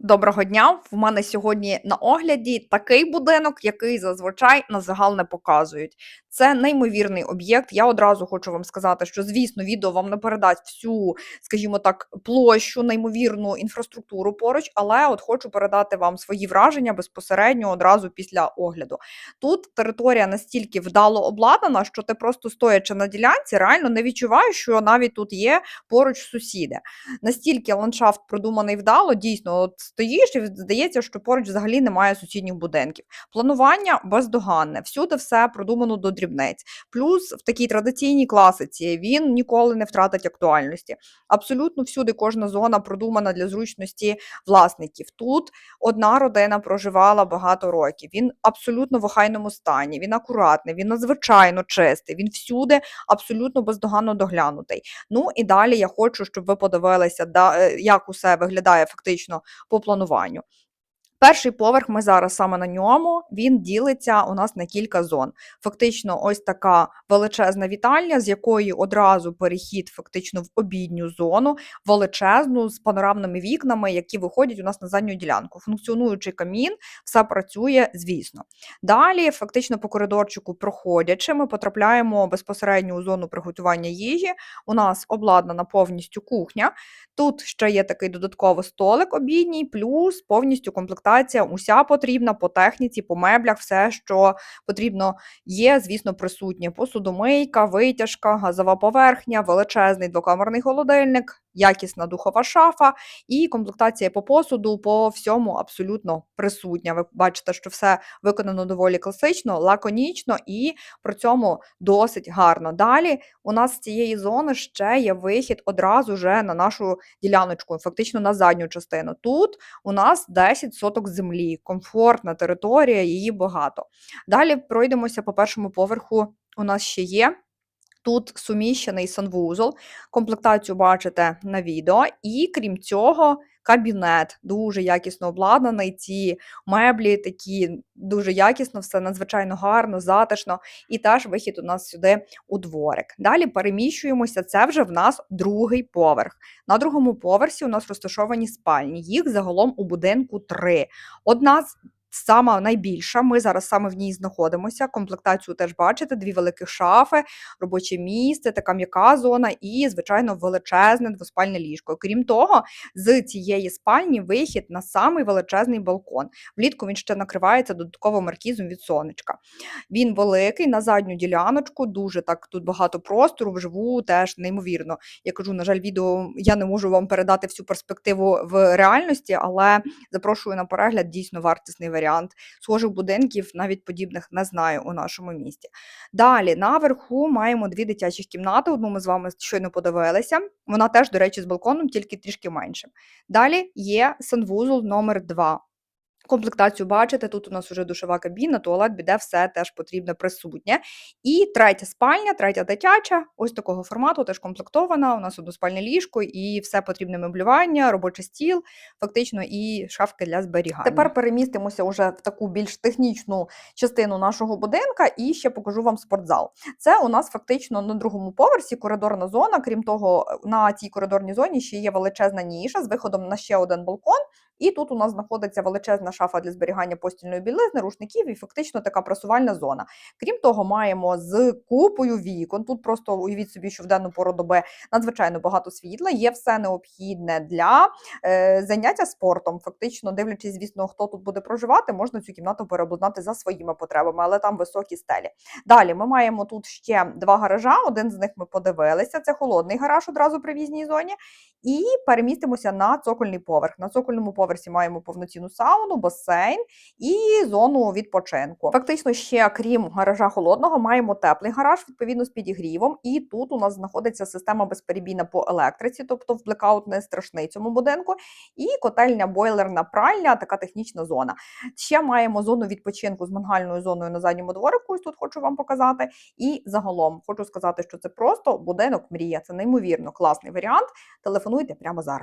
Доброго дня! В мене сьогодні на огляді такий будинок, який зазвичай на загал не показують. Це неймовірний об'єкт. Я одразу хочу вам сказати, що звісно, відео вам не передасть всю, скажімо так, площу, неймовірну інфраструктуру поруч, але от хочу передати вам свої враження безпосередньо одразу після огляду. Тут територія настільки вдало обладнана, що ти просто стоячи на ділянці, реально не відчуваєш, що навіть тут є поруч сусіди. Настільки ландшафт продуманий вдало, дійсно, от стоїш і здається, що поруч взагалі немає сусідніх будинків. Планування бездоганне, всюди все продумано до дрібниць. Плюс в такій традиційній класиці він ніколи не втратить актуальності. Абсолютно всюди кожна зона продумана для зручності власників. Тут одна родина проживала багато років. Він абсолютно в охайному стані, він акуратний, він надзвичайно чистий, він всюди абсолютно бездоганно доглянутий. Ну і далі я хочу, щоб ви подивилися, е, як усе виглядає фактично по плануванню. Перший поверх ми зараз саме на ньому, він ділиться у нас на кілька зон. Фактично, ось така величезна вітальня, з якої одразу перехід фактично в обідню зону, величезну з панорамними вікнами, які виходять у нас на задню ділянку. Функціонуючий камін, все працює, звісно. Далі, фактично, по коридорчику проходячи, ми потрапляємо безпосередньо у зону приготування їжі. У нас обладнана повністю кухня. Тут ще є такий додатковий столик обідній, плюс повністю комплектація уся потрібна по техніці, по меблях, все, що потрібно, є, звісно, присутнє. Посудомийка, витяжка, газова поверхня, величезний двокамерний холодильник, якісна духова шафа і комплектація по посуду по всьому абсолютно присутня. Ви бачите, що все виконано доволі класично, лаконічно і при цьому досить гарно. Далі у нас з цієї зони ще є вихід одразу вже на нашу діляночку, фактично на задню частину. Тут у нас 10 соток землі, комфортна територія, її багато. Далі пройдемося по першому поверху. У нас ще є. Тут суміщений санвузол, комплектацію бачите на відео, і крім цього, кабінет дуже якісно обладнаний. Ці меблі такі дуже якісно, все надзвичайно гарно, затишно. І теж вихід у нас сюди у дворик. Далі переміщуємося. Це вже в нас другий поверх. На другому поверсі у нас розташовані спальні. Їх загалом у будинку три. Одна з Сама найбільша, ми зараз саме в ній знаходимося. Комплектацію теж бачите, дві великі шафи, робоче місце, така м'яка зона і, звичайно, величезне двоспальне ліжко. Крім того, з цієї спальні вихід на самий величезний балкон. Влітку він ще накривається додатково маркізом від сонечка. Він великий на задню діляночку, дуже так тут багато простору, вживу теж неймовірно. Я кажу, на жаль, відео я не можу вам передати всю перспективу в реальності, але запрошую на перегляд дійсно вартісний варіант варіант. Схожих будинків, навіть подібних, не знаю у нашому місті. Далі, наверху маємо дві дитячі кімнати. Одну ми з вами щойно подивилися. Вона теж, до речі, з балконом, тільки трішки меншим. Далі є санвузол номер 2 Комплектацію бачите, тут у нас вже душова кабіна, туалет, біде, все теж потрібне присутнє. І третя спальня, третя дитяча, ось такого формату, теж комплектована. У нас односпальне ліжко і все потрібне меблювання, робочий стіл, фактично, і шафки для зберігання. Тепер перемістимося вже в таку більш технічну частину нашого будинка і ще покажу вам спортзал. Це у нас фактично на другому поверсі коридорна зона. Крім того, на цій коридорній зоні ще є величезна ніша з виходом на ще один балкон. І тут у нас знаходиться величезна шафа для зберігання постільної білизни, рушників і фактично така прасувальна зона. Крім того, маємо з купою вікон. Тут просто уявіть собі, що в денну пору доби надзвичайно багато світла, є все необхідне для е, заняття спортом. Фактично, дивлячись, звісно, хто тут буде проживати, можна цю кімнату переобладнати за своїми потребами, але там високі стелі. Далі ми маємо тут ще два гаража. Один з них ми подивилися. Це холодний гараж одразу при візній зоні. І перемістимося на цокольний поверх. На цокольному поверсі маємо повноцінну сауну, басейн і зону відпочинку. Фактично, ще крім гаража холодного, маємо теплий гараж, відповідно з підігрівом. І тут у нас знаходиться система безперебійна по електриці, тобто в блекаут не страшний цьому будинку. І котельня, бойлерна пральня, така технічна зона. Ще маємо зону відпочинку з мангальною зоною на задньому дворику. Ось тут хочу вам показати. І загалом хочу сказати, що це просто будинок мрія. Це неймовірно класний варіант. Телефонуйте прямо зараз.